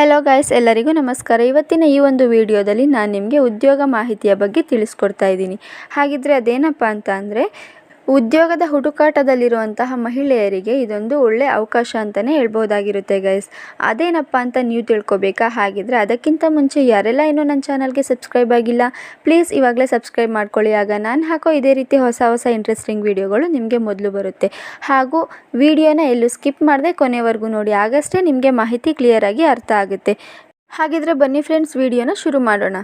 Hello guys ಎಲ್ಲರಿಗೂ ನಮಸ್ಕಾರ. ಇವತ್ತಿನ ಈ ಒಂದು ವಿಡಿಯೋದಲ್ಲಿ ನಾನು ನಿಮಗೆ ಉದ್ಯೋಗ ಮಾಹಿತಿಯ ಬಗ್ಗೆ ತಿಳಿಸ್ಕೊಡ್ತಾ ಇದ್ದೀನಿ. ಹಾಗಿದ್ರೆ ಅದೇನಪ್ಪ ಅಂತ ಅಂದರೆ ಉದ್ಯೋಗದ ಹುಡುಕಾಟದಲ್ಲಿರುವಂತಹ ಮಹಿಳೆಯರಿಗೆ ಇದೊಂದು ಒಳ್ಳೆ ಅವಕಾಶ ಅಂತಲೇ ಹೇಳ್ಬೋದಾಗಿರುತ್ತೆ ಗೈಸ್ ಅದೇನಪ್ಪ ಅಂತ ನೀವು ತಿಳ್ಕೊಬೇಕಾ? ಹಾಗಿದ್ರೆ ಅದಕ್ಕಿಂತ ಮುಂಚೆ ಯಾರೆಲ್ಲ ಇನ್ನೂ ನನ್ನ ಚಾನಲ್ಗೆ ಸಬ್ಸ್ಕ್ರೈಬ್ ಆಗಿಲ್ಲ ಪ್ಲೀಸ್ ಇವಾಗಲೇ ಸಬ್ಸ್ಕ್ರೈಬ್ ಮಾಡ್ಕೊಳ್ಳಿ. ಆಗ ನಾನು ಹಾಕೋ ಇದೇ ರೀತಿ ಹೊಸ ಹೊಸ ಇಂಟ್ರೆಸ್ಟಿಂಗ್ ವಿಡಿಯೋಗಳು ನಿಮಗೆ ಮೊದಲು ಬರುತ್ತೆ. ಹಾಗೂ ವಿಡಿಯೋನ ಎಲ್ಲೂ ಸ್ಕಿಪ್ ಮಾಡದೆ ಕೊನೆವರೆಗೂ ನೋಡಿ, ಆಗಷ್ಟೇ ನಿಮಗೆ ಮಾಹಿತಿ ಕ್ಲಿಯರಾಗಿ ಅರ್ಥ ಆಗುತ್ತೆ. ಹಾಗಿದ್ರೆ ಬನ್ನಿ ಫ್ರೆಂಡ್ಸ್ ವಿಡಿಯೋನ ಶುರು ಮಾಡೋಣ.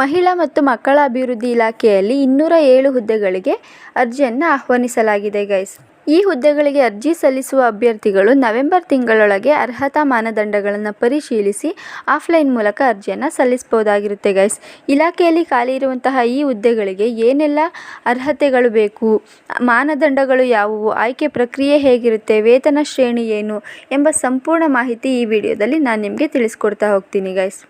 ಮಹಿಳಾ ಮತ್ತು ಮಕ್ಕಳ ಅಭಿವೃದ್ಧಿ ಇಲಾಖೆಯಲ್ಲಿ ಇನ್ನೂರ ಏಳು ಹುದ್ದೆಗಳಿಗೆ ಅರ್ಜಿಯನ್ನು ಆಹ್ವಾನಿಸಲಾಗಿದೆ ಗೈಸ್. ಈ ಹುದ್ದೆಗಳಿಗೆ ಅರ್ಜಿ ಸಲ್ಲಿಸುವ ಅಭ್ಯರ್ಥಿಗಳು ನವೆಂಬರ್ ತಿಂಗಳೊಳಗೆ ಅರ್ಹತಾ ಮಾನದಂಡಗಳನ್ನು ಪರಿಶೀಲಿಸಿ ಆಫ್ಲೈನ್ ಮೂಲಕ ಅರ್ಜಿಯನ್ನು ಸಲ್ಲಿಸಬಹುದಾಗಿರುತ್ತೆ ಗೈಸ್. ಇಲಾಖೆಯಲ್ಲಿ ಖಾಲಿ ಇರುವಂತಹ ಈ ಹುದ್ದೆಗಳಿಗೆ ಏನೆಲ್ಲ ಅರ್ಹತೆಗಳು ಬೇಕು, ಮಾನದಂಡಗಳು ಯಾವುವು, ಆಯ್ಕೆ ಪ್ರಕ್ರಿಯೆ ಹೇಗಿರುತ್ತೆ, ವೇತನ ಶ್ರೇಣಿ ಏನು ಎಂಬ ಸಂಪೂರ್ಣ ಮಾಹಿತಿ ಈ ವಿಡಿಯೋದಲ್ಲಿ ನಾನು ನಿಮಗೆ ತಿಳಿಸ್ಕೊಡ್ತಾ ಹೋಗ್ತೀನಿ ಗೈಸ್.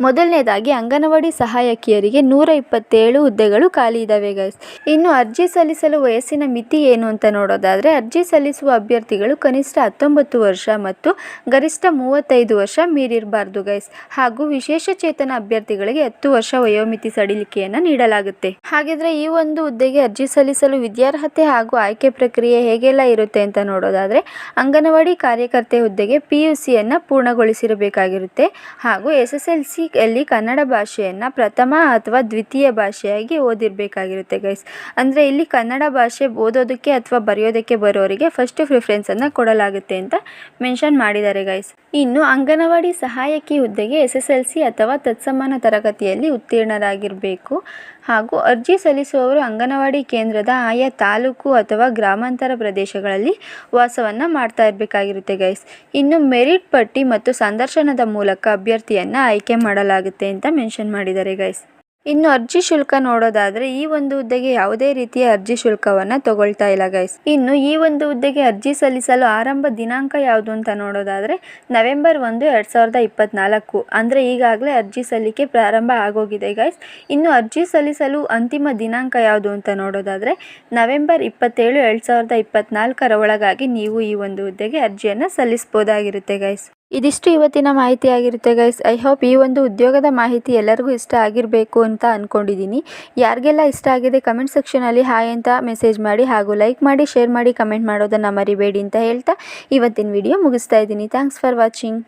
ಮೊದಲನೇದಾಗಿ ಅಂಗನವಾಡಿ ಸಹಾಯಕಿಯರಿಗೆ ನೂರ ಇಪ್ಪತ್ತೇಳು ಹುದ್ದೆಗಳು ಖಾಲಿ ಇದ್ದಾವೆ ಗೈಸ್ ಇನ್ನು ಅರ್ಜಿ ಸಲ್ಲಿಸಲು ವಯಸ್ಸಿನ ಮಿತಿ ಏನು ಅಂತ ನೋಡೋದಾದರೆ, ಅರ್ಜಿ ಸಲ್ಲಿಸುವ ಅಭ್ಯರ್ಥಿಗಳು ಕನಿಷ್ಠ ಹತ್ತೊಂಬತ್ತು ವರ್ಷ ಮತ್ತು ಗರಿಷ್ಠ ಮೂವತ್ತೈದು ವರ್ಷ ಮೀರಿರಬಾರ್ದು ಗೈಸ್ ಹಾಗೂ ವಿಶೇಷ ಚೇತನ ಅಭ್ಯರ್ಥಿಗಳಿಗೆ ಹತ್ತು ವರ್ಷ ವಯೋಮಿತಿ ಸಡಿಲಿಕೆಯನ್ನು ನೀಡಲಾಗುತ್ತೆ. ಹಾಗಿದ್ರೆ ಈ ಒಂದು ಹುದ್ದೆಗೆ ಅರ್ಜಿ ಸಲ್ಲಿಸಲು ವಿದ್ಯಾರ್ಹತೆ ಹಾಗೂ ಆಯ್ಕೆ ಪ್ರಕ್ರಿಯೆ ಹೇಗೆಲ್ಲ ಇರುತ್ತೆ ಅಂತ ನೋಡೋದಾದರೆ, ಅಂಗನವಾಡಿ ಕಾರ್ಯಕರ್ತೆ ಹುದ್ದೆಗೆ ಪಿ ಯು ಸಿಯನ್ನು ಪೂರ್ಣಗೊಳಿಸಿರಬೇಕಾಗಿರುತ್ತೆ ಹಾಗೂ ಎಸ್ ಎಸ್ ಎಲ್ ಸಿ ಅಲ್ಲಿ ಕನ್ನಡ ಭಾಷೆಯನ್ನು ಪ್ರಥಮ ಅಥವಾ ದ್ವಿತೀಯ ಭಾಷೆಯಾಗಿ ಓದಿರಬೇಕಾಗಿರುತ್ತೆ ಗೈಸ್ ಅಂದರೆ ಇಲ್ಲಿ ಕನ್ನಡ ಭಾಷೆ ಓದೋದಕ್ಕೆ ಅಥವಾ ಬರೆಯೋದಕ್ಕೆ ಬರೋರಿಗೆ ಫಸ್ಟ್ ಪ್ರಿಫರೆನ್ಸನ್ನು ಕೊಡಲಾಗುತ್ತೆ ಅಂತ ಮೆನ್ಷನ್ ಮಾಡಿದ್ದಾರೆ ಗೈಸ್ ಇನ್ನು ಅಂಗನವಾಡಿ ಸಹಾಯಕಿ ಹುದ್ದೆಗೆ ಎಸ್ ಎಸ್ ಎಲ್ ಸಿ ಅಥವಾ ತತ್ಸಮಾನ ತರಗತಿಯಲ್ಲಿ ಉತ್ತೀರ್ಣರಾಗಿರಬೇಕು. ಹಾಗೂ ಅರ್ಜಿ ಸಲ್ಲಿಸುವವರು ಅಂಗನವಾಡಿ ಕೇಂದ್ರದ ಆಯಾ ತಾಲೂಕು ಅಥವಾ ಗ್ರಾಮಾಂತರ ಪ್ರದೇಶಗಳಲ್ಲಿ ವಾಸವನ್ನು ಮಾಡ್ತಾ ಇರಬೇಕಾಗಿರುತ್ತೆ ಗೈಸ್. ಇನ್ನು ಮೆರಿಟ್ ಪಟ್ಟಿ ಮತ್ತು ಸಂದರ್ಶನದ ಮೂಲಕ ಅಭ್ಯರ್ಥಿಯನ್ನು ಆಯ್ಕೆ ಮಾಡಲಾಗುತ್ತೆ ಅಂತ ಮೆನ್ಷನ್ ಮಾಡಿದ್ದಾರೆ ಗೈಸ್. ಇನ್ನು ಅರ್ಜಿ ಶುಲ್ಕ ನೋಡೋದಾದ್ರೆ ಈ ಒಂದು ಹುದ್ದೆಗೆ ಯಾವುದೇ ರೀತಿಯ ಅರ್ಜಿ ಶುಲ್ಕವನ್ನ ತಗೊಳ್ತಾ ಇಲ್ಲ ಗೈಸ್ ಇನ್ನು ಈ ಒಂದು ಹುದ್ದೆಗೆ ಅರ್ಜಿ ಸಲ್ಲಿಸಲು ಆರಂಭ ದಿನಾಂಕ ಯಾವುದು ಅಂತ ನೋಡೋದಾದ್ರೆ ನವೆಂಬರ್ ಒಂದು ಎರಡು ಸಾವಿರದ ಇಪ್ಪತ್ನಾಲ್ಕು. ಅಂದ್ರೆ ಈಗಾಗಲೇ ಅರ್ಜಿ ಸಲ್ಲಿಕೆ ಪ್ರಾರಂಭ ಆಗೋಗಿದೆ ಗೈಸ್ ಇನ್ನು ಅರ್ಜಿ ಸಲ್ಲಿಸಲು ಅಂತಿಮ ದಿನಾಂಕ ಯಾವುದು ಅಂತ ನೋಡೋದಾದ್ರೆ ನವೆಂಬರ್ ಇಪ್ಪತ್ತೇಳು ಎರಡು ಸಾವಿರದ ಇಪ್ಪತ್ನಾಲ್ಕರ ಒಳಗಾಗಿ ನೀವು ಈ ಒಂದು ಹುದ್ದೆಗೆ ಅರ್ಜಿಯನ್ನು ಸಲ್ಲಿಸಬಹುದಾಗಿರುತ್ತೆ ಗೈಸ್ ಇದಿಷ್ಟು ಇವತ್ತಿನ ಮಾಹಿತಿ ಆಗಿರುತ್ತೆ ಗೈಸ್ ಐ ಹೋಪ್ ಈ ಒಂದು ಉದ್ಯೋಗದ ಮಾಹಿತಿ ಎಲ್ಲರಿಗೂ ಇಷ್ಟ ಆಗಿರಬೇಕು ಅಂತ ಅಂದ್ಕೊಂಡಿದ್ದೀನಿ ಯಾರಿಗೆಲ್ಲ ಇಷ್ಟ ಆಗಿದೆ ಕಮೆಂಟ್ ಸೆಕ್ಷನಲ್ಲಿ ಹಾಯ್ ಅಂತ ಮೆಸೇಜ್ ಮಾಡಿ ಹಾಗೂ ಲೈಕ್ ಮಾಡಿ ಶೇರ್ ಮಾಡಿ ಕಮೆಂಟ್ ಮಾಡೋದನ್ನು ಮರಿಬೇಡಿ ಅಂತ ಹೇಳ್ತಾ ಇವತ್ತಿನ ವಿಡಿಯೋ ಮುಗಿಸ್ತಾ ಇದ್ದೀನಿ. Thanks for watching